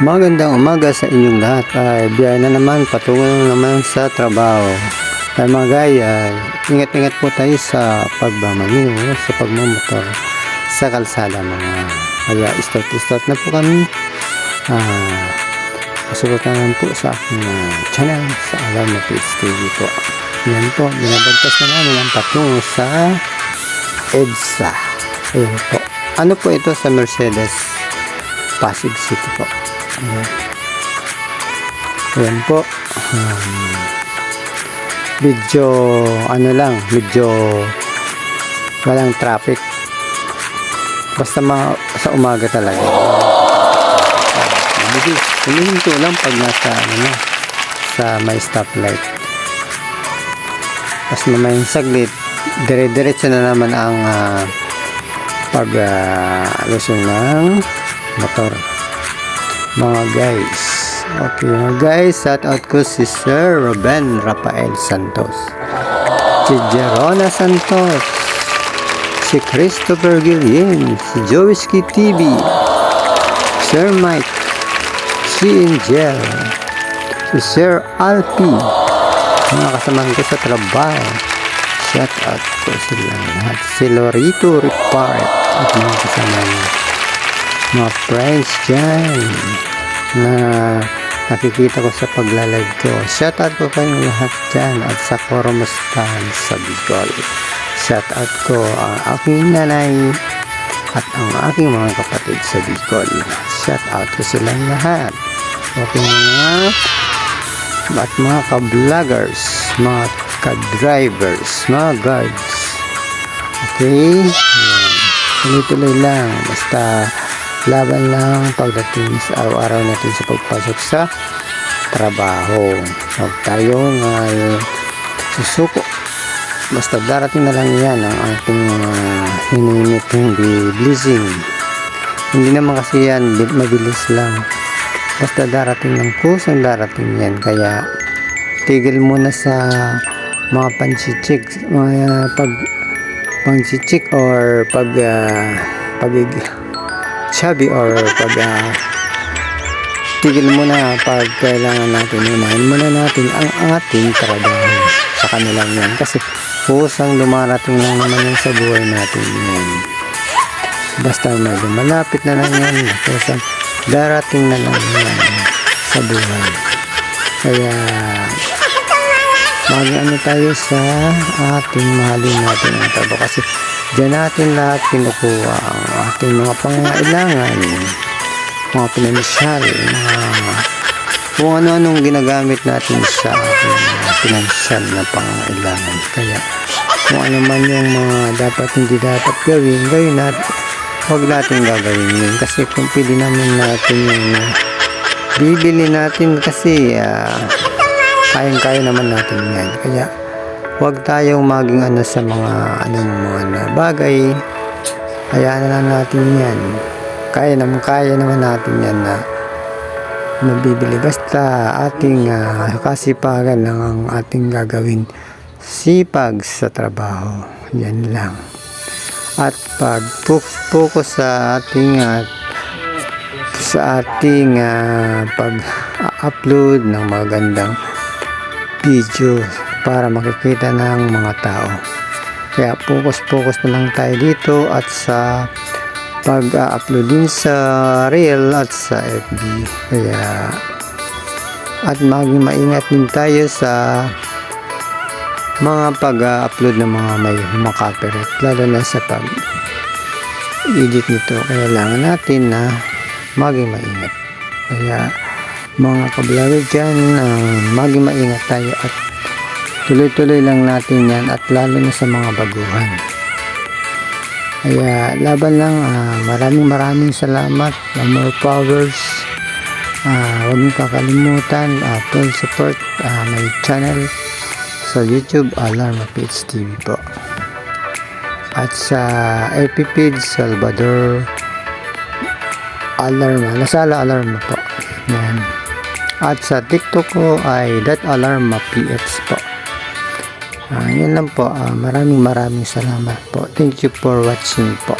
Magandang umaga sa inyong lahat. Ay, biyahe na naman, patungo na naman sa trabaho. Ay mga guys, ay, ingat-ingat po tayo sa pagmamaniw, sa pagmamotor, sa kalsada mga. Kaya start-start na po kami. Ah, pasubukan naman po sa aking ah, channel, sa Alarm na TV po. Yan po, binabagtas na namin ang patungo sa EDSA. Ayan po. Ano po ito sa Mercedes? Pasig City po. Ayan. Po. Um, medyo ano lang, medyo walang traffic. Basta ma sa umaga talaga. Mabilis. Humihinto lang pag nasa ano na, sa may stoplight. Tapos mamayang saglit, dire-diretso na naman ang ah, pag lusong ng motor mga guys. Okay mga guys shout out ko si Sir Ruben Rafael Santos si Jerona Santos si Christopher Guillen si Jowiski TV Sir Mike si Angel si Sir Alpi mga kasamahan ko sa trabaho. Shout out ko sila lahat. Si Lorito Ripart at mga kasama niya mga friends dyan na nakikita ko sa paglalive ko. Shout out ko kayong lahat dyan at sa Koromustan sa Bicol. Shout out ko ang aking nanay at ang aking mga kapatid sa Bicol. Shout out ko silang lahat. Okay mga at mga ka-vloggers, mga ka-drivers, mga guards. Okay? Tuloy-tuloy lang. Basta laban lang pagdating sa araw-araw natin sa pagpasok sa trabaho. Huwag tayong uh, susuko. Basta darating na lang yan ang ating uh, hininit hindi blessing. Hindi naman kasi yan bi- mabilis lang. Basta darating ng kusang darating yan. Kaya tigil muna sa mga panchichik, mga pag pangchichik or pag uh, pagig chubby or pag ah, tigil muna pag kailangan natin unahin muna natin ang ating trabaho sa kanilang yan. Kasi kusang dumarating lang naman yan sa buhay natin yan basta medyo malapit na lang yan kusang darating na lang yan sa buhay. Kaya mag ano tayo sa ating mahalin natin ang trabaho. Kasi Diyan natin lahat kinukuha ang ating mga pangangailangan, mga pinansyal, mga kung ano-anong ginagamit natin sa ating pinansyal na pangangailangan. Kaya kung ano man yung mga dapat hindi dapat gawin, gawin natin. Huwag natin gagawin yun. Kasi kung pili naman natin yung uh, bibili natin kasi uh, kayang-kaya naman natin yan. Kaya huwag tayong maging ano sa mga anong mga bagay. Hayaan na natin yan. Kaya naman kaya naman natin yan na mabibili basta ating uh, kasipagan lang ang ating gagawin. Sipag sa trabaho. Yan lang. At pag focus sa ating uh, sa ating uh, pag-upload ng magandang video para makikita ng mga tao. Kaya focus-focus na lang tayo dito at sa pag-upload din sa Reel at sa FB. Kaya at maging maingat din tayo sa mga pag-upload ng mga may makapirate lalo na sa pag edit nito kailangan natin na maging maingat kaya mga kablogger dyan uh, maging maingat tayo at tuloy-tuloy lang natin yan at lalo na sa mga baguhan. Kaya laban lang uh, maraming maraming salamat uh, more powers. Uh, huwag niyo kakalimutan uh, full support uh, my channel sa youtube Alarma Page TV po. At sa FB page Salvador Alarma. Lasala Alarma po. Yan. At sa TikTok ko ay that alarma PX po Ah, yun lang po. Ah, maraming maraming salamat po. Thank you for watching po.